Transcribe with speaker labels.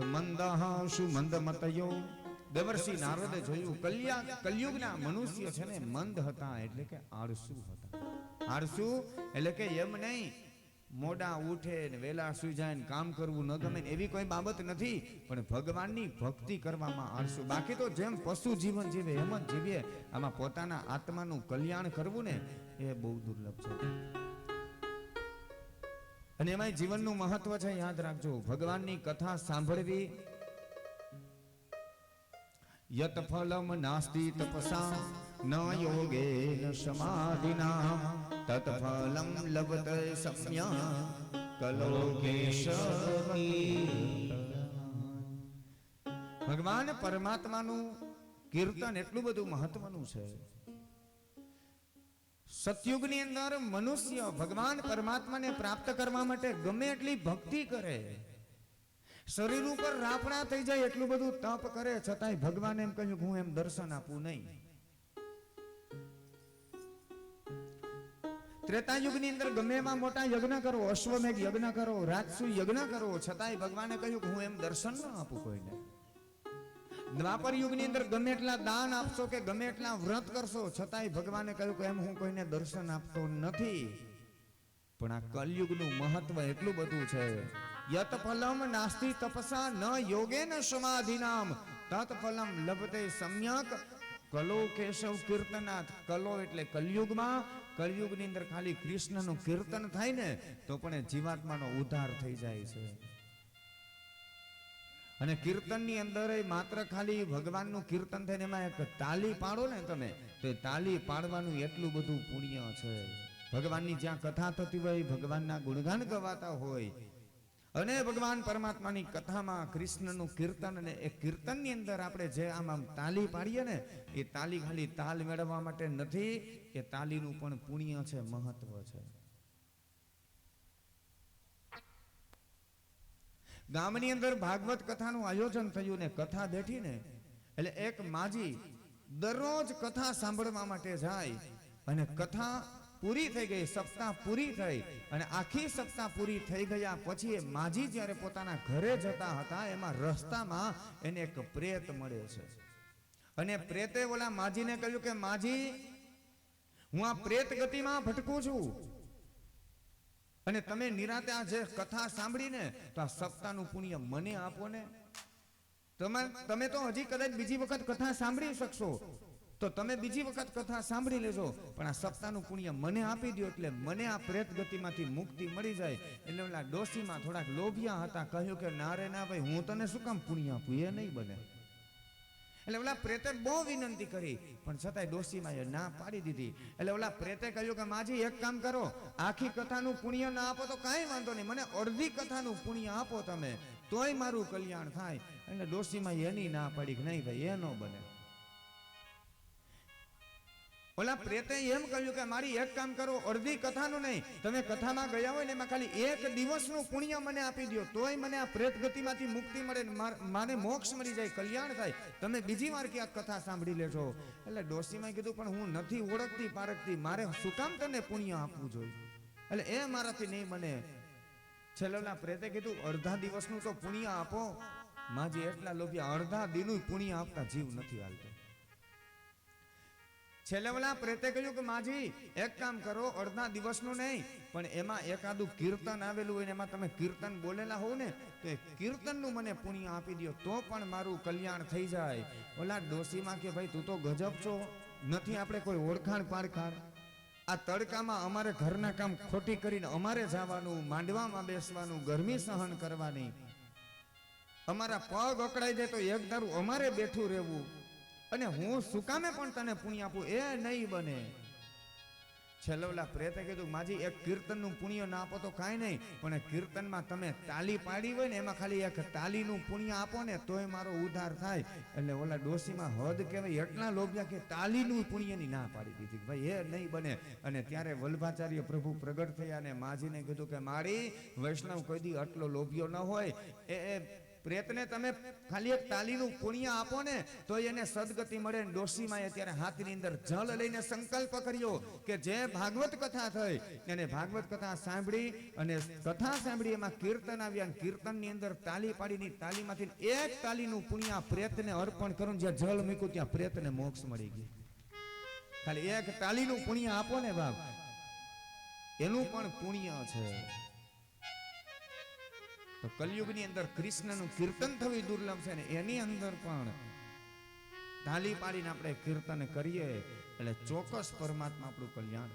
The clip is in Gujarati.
Speaker 1: તો મંદ મતયો? દેવર્ષિ નારદે જોયું, કલ્યા, કલયુગના મનુષ્ય છે ને મંદ હતા, એટલે કે આળસુ હતા. આળસુ એટલે કે એમ નહીં, મોડા ઉઠે ને વેલા સુઈ જાય ને કામ કરવું ન ગમે એવી કોઈ બાબત નથી, પણ ભગવાનની ભક્તિ કરવામાં આળસુ. બાકી તો જેમ પશુ જીવન જીવે, એમ જ જીવીએ. આમાં પોતાના આત્માનું કલ્યાણ કરવું ને એ બહુ દુર્લભ છે. અને એમાં જીવનનું મહત્વ છે, યાદ રાખજો. ભગવાનની કથા સાંભળવી. યત ફલમ નાસ્તિ તપસા, ન યોગેન સમાધિના. તત ફલમ લભત સમ્યા ભગવાન પરમાત્માનું કીર્તન એટલું બધું મહત્વનું છે. સતયુગની અંદર મનુષ્ય ભગવાન પરમાત્માને પ્રાપ્ત કરવા માટે ગમે એટલી ભક્તિ કરે, શરીર ઉપર રાફડા થઈ જાય એટલું બધું તપ કરે, છતાંય ભગવાન એમ કહ્યું હું એમ દર્શન આપું નહીં. ત્રેતાયુગની અંદર ગમે એવા મોટા યજ્ઞ કરો, અશ્વમેઘ યજ્ઞ કરો રાજસુ યજ્ઞ કરો, છતાંય ભગવાને કહ્યું કે હું એમ દર્શન ન આપું કોઈને. દ્વાપર યુગની અંદર ગમે એટલા દાન આપશો કે ગમે એટલા વ્રત કરશો, છતાંય ભગવાને કહ્યું કે એમ હું કોઈને દર્શન આપતો નથી. પણ આ કલયુગનું મહત્વ એટલું બધું છે. યત ફલમ નાસ્તિ તપસા ન યોગેન સમાધિનામ. તત ફલમ લભતે સમ્યક. કલો કેશવ કીર્તનાથ. કલો એટલે કલયુગમાં. કલયુગની અંદર ખાલી કૃષ્ણનું કીર્તન થાય ને, તો પણ જીવાત્માનો ઉદ્ધાર થઈ જાય છે. અને કીર્તનની અંદર માત્ર ખાલી ભગવાનનું કીર્તન થઈને એમાં એક તાલી પાડો ને તમે, તો એ તાલી પાડવાનું એટલું બધું પુણ્ય છે. ભગવાનની જ્યાં કથા થતી હોય, ભગવાનના ગુણગાન ગવાતા હોય. અને ભગવાન પરમાત્માની કથામાં કૃષ્ણનું કીર્તન અને એ કીર્તનની અંદર આપણે જે આમ આમ તાલી પાડીએ ને, એ તાલી ખાલી તાલ મેળવવા માટે નથી, એ તાલીનું પણ પુણ્ય છે, મહત્વ છે. ગામની અંદર ભાગવત કથાનું આયોજન થયું ને કથા બેઠી ને એટલે એક માજી દરરોજ કથા સાંભળવા માટે જાય અને કથા પૂરી થઈ ગઈ, સપ્તાહ પૂરી થઈ અને આખી સપ્તાહ પૂરી થઈ ગયા પછી એ માજી જ્યારે પોતાના ઘરે જતા હતા, એમાં રસ્તામાં એને એક પ્રેત મળે છે. અને પ્રેતે ઓલા માજીને કહ્યું કે, માજી, હું આ પ્રેત ગતિમાં ભટકું છું. અને તમે નિરાતે આ જે કથા સાંભળીને તો આ સપ્તાહનું પુણ્ય મને આપો ને? તમે તમે તો હજી કદાચ બીજી વખત કથા સાંભળી શકશો. તો તમે બીજી વખત કથા સાંભળી લેજો, પણ આ સપ્તાહનું પુણ્ય મને આપી દો એટલે મને આ પ્રેત ગતિમાંથી મુક્તિ મળી જાય. એટલે ઓલા ડોસીમાં થોડાક લોભિયા હતા, કહ્યું કે ના રે ના ભાઈ, હું તને શું કામ પુણ્ય આપું? એ નહીં બને. એટલે ઓલા પ્રેતે બહુ વિનંતી કરી. પણ છતાંય ડોશીમાં એ ના પાડી દીધી. એટલે ઓલા પ્રેતે કહ્યું કે, માજી, એક કામ કરો. આખી કથાનું પુણ્ય ના આપો તો કાંઈ વાંધો નહીં. મને અડધી કથાનું પુણ્ય આપો તમે. તોય મારું કલ્યાણ થાય. એટલે ડોશીમાં એની ના પાડી કે, નહીં ભાઈ, એ ન બને. ઓલા પ્રેતે એમ કહ્યું કે મારી એક કામ કરો, અડધી કથાનું નહીં. તમે કથામાં ગયા હોય ને એમાં ખાલી એક દિવસનું પુણ્ય મને આપી દો તોય મને આ પ્રેત ગતિમાંથી મુક્તિ મળે ને મારે મોક્ષ મળી જાય, કલ્યાણ થાય. તમે બીજી વાર ક્યાંક કથા સાંભળી લેજો. એટલે ડોસીમાં કીધું, પણ હું નથી ઓળખતી, પારખતી. મારે શું કામ તને પુણ્ય આપવું જોઈએ? એટલે એ મારાથી નહીં બને. છેલ્લા પ્રેતે કીધું, અડધા દિવસનું તો પુણ્ય આપો. માજી એટલા લોભિયા અડધા દિનનું પુણ્ય આપતા જીવ નથી હાલતો. છેલ્લે ઓલા પ્રેતે કહ્યું કે, માજી, એક કામ કરો, અડધા દિવસનું નહીં, પણ એમાં એકાદું કીર્તન આવેલું હોય ને એમાં તમે કીર્તન બોલેલા હોવ ને, તો એ કીર્તનનું મને પુણ્ય આપી દો તો પણ મારું કલ્યાણ થઈ જાય. ઓલા ડોશીમાં કે, ભાઈ, તું તો ગજબ છો, નથી આપણે કોઈ ઓળખાણ પારખાણ? આ તડકામાં અમારે ઘરના કામ ખોટી કરીને અમારે જવાનું, માંડવામાં બેસવાનું, ગરમી સહન કરવાની. અમારા પગ અકળાઈ જાય તો એક દારૂ અમારે બેઠું રહેવું. અને હું શું કામે પણ તને પુણ્ય આપું? એ નહીં બને. છેલ્લે પ્રેતે કીધું, માજી, એક કીર્તનનું પુણ્ય ના આપો તો કાંઈ નહીં, પણ કીર્તનમાં તમે તાલી પાડી હોય ને, એમાં ખાલી એક તાલીનું પુણ્ય આપો ને, તોય મારો ઉદ્ધાર થાય. એટલે ઓલા ડોશીમાં હદ કહેવાય, એટલા લોભ્યા કે તાલીનું પુણ્યની ના પાડી દીધી. ભાઈ, એ નહીં બને. અને ત્યારે વલ્ભાચાર્ય પ્રભુ પ્રગટ થયા અને માજીને કીધું કે મારી વૈષ્ણવ કોઈ દી આટલો લોભ્યો ન હોય. એ પ્રેતને તમે ખાલી એક તાલીનું પુણ્ય આપો ને તો એને સદગતિ મળે ને ડોશીમાએ ત્યારે હાથની અંદર જળ લઈને સંકલ્પ કર્યો કે જે ભાગવત કથા થઈ, એને ભાગવત કથા સાંભળી અને કથા સાંભળી, એમાં કીર્તન આવ્યા કીર્તનની અંદર તાલી પાડીની તાલીમાંથી એક તાલીનું પુણ્ય પ્રેતને અર્પણ કરું જ્યાં જળ મૂક્યું ત્યાં પ્રેતને મોક્ષ મળી ગયું. ખાલી એક તાલીનું પુણ્ય આપો ને બાપ. એનું પણ પુણ્ય છે. તો કલયુગની અંદર કૃષ્ણનું કીર્તન થવી દુર્લભ છે ને એની અંદર પણ ઢાલી પાડીને આપણે કીર્તન કરીએ એટલે ચોક્કસ પરમાત્મા આપણું કલ્યાણ.